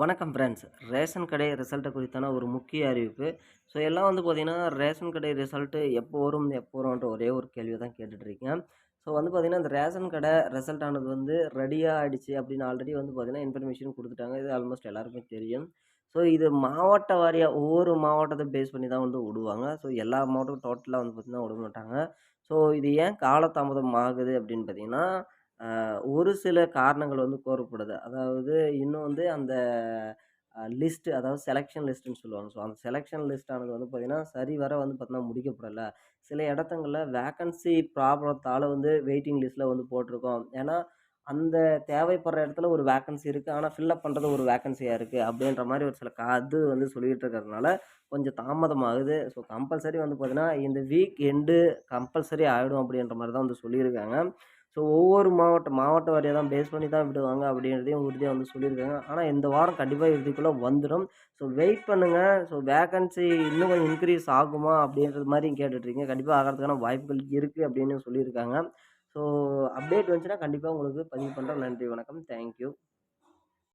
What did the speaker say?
வணக்கம் friends ration கடை ரிசல்ட்டை குறித்தான ஒரு முக்கிய அறிவிப்பு. ஸோ எல்லாம் வந்து பார்த்திங்கன்னா ரேஷன் கடை ரிசல்ட்டு எப்போ வரும் எப்போ வரும்ன்ற ஒரே ஒரு கேள்வி தான் கேட்டுட்ருக்கேன் ஸோ வந்து பார்த்திங்கன்னா இந்த ரேஷன் கடை ரிசல்ட் ஆனது வந்து ரெடியாக ஆகிடுச்சு அப்படின்னு ஆல்ரெடி வந்து பார்த்தீங்கன்னா இன்ஃபர்மேஷன் கொடுத்துட்டாங்க. இது ஆல்மோஸ்ட் எல்லாருக்குமே தெரியும். ஸோ இது மாவட்ட வாரியாக ஒவ்வொரு மாவட்டத்தை பேஸ் பண்ணி தான் வந்து விடுவாங்க. ஸோ எல்லா மாவட்டமும் டோட்டலாக வந்து பார்த்திங்கன்னா விட மாட்டாங்க. ஸோ இது ஏன் காலதாமதம் ஆகுது அப்படின்னு பார்த்தீங்கன்னா ஒரு சில காரணங்கள் வந்து கோரப்படுது. அதாவது இன்னும் வந்து அந்த லிஸ்ட்டு அதாவது செலெக்ஷன் லிஸ்ட்டுன்னு சொல்லுவாங்க. ஸோ அந்த செலெக்ஷன் லிஸ்ட்டானது வந்து பார்த்திங்கன்னா சரி வர வந்து பார்த்தீங்கன்னா முடிக்கப்படலை. சில இடத்துங்களில் வேக்கன்சி ப்ராப்ளத்தால் வந்து வெயிட்டிங் லிஸ்ட்டில் வந்து போட்டிருக்கோம். ஏன்னா அந்த தேவைப்படுற இடத்துல ஒரு வேக்கன்சி இருக்குது ஆனால் ஃபில்லப் பண்ணுறது ஒரு வேக்கன்சியாக இருக்குது அப்படின்ற மாதிரி ஒரு சில காது வந்து சொல்லிகிட்டு இருக்கிறதுனால கொஞ்சம் தாமதமாகுது. ஸோ கம்பல்சரி வந்து பார்த்திங்கன்னா இந்த வீக் எண்டு கம்பல்சரி ஆகிடும் அப்படின்ற மாதிரி தான் வந்து சொல்லியிருக்காங்க. ஸோ ஒவ்வொரு மாவட்டம் மாவட்ட வாரியாக தான் பேஸ் பண்ணி தான் விடுவாங்க அப்படின்றதையும் உறுதியாக வந்து சொல்லியிருக்காங்க. ஆனால் இந்த வாரம் கண்டிப்பாக இறுதிக்குள்ளே வந்துடும் ஸோ வெயிட் பண்ணுங்கள் ஸோ வேகன்சி இன்னும் கொஞ்சம் இன்க்ரீஸ் ஆகுமா அப்படின்றது மாதிரி கேட்டுட்ருக்கீங்க. கண்டிப்பாக ஆகிறதுக்கான வாய்ப்புகள் இருக்குது அப்படின்னு சொல்லியிருக்காங்க. ஸோ அப்டேட் வந்துச்சுன்னா கண்டிப்பாக உங்களுக்கு பதிவு பண்ணுறேன் நன்றி வணக்கம். தேங்க்யூ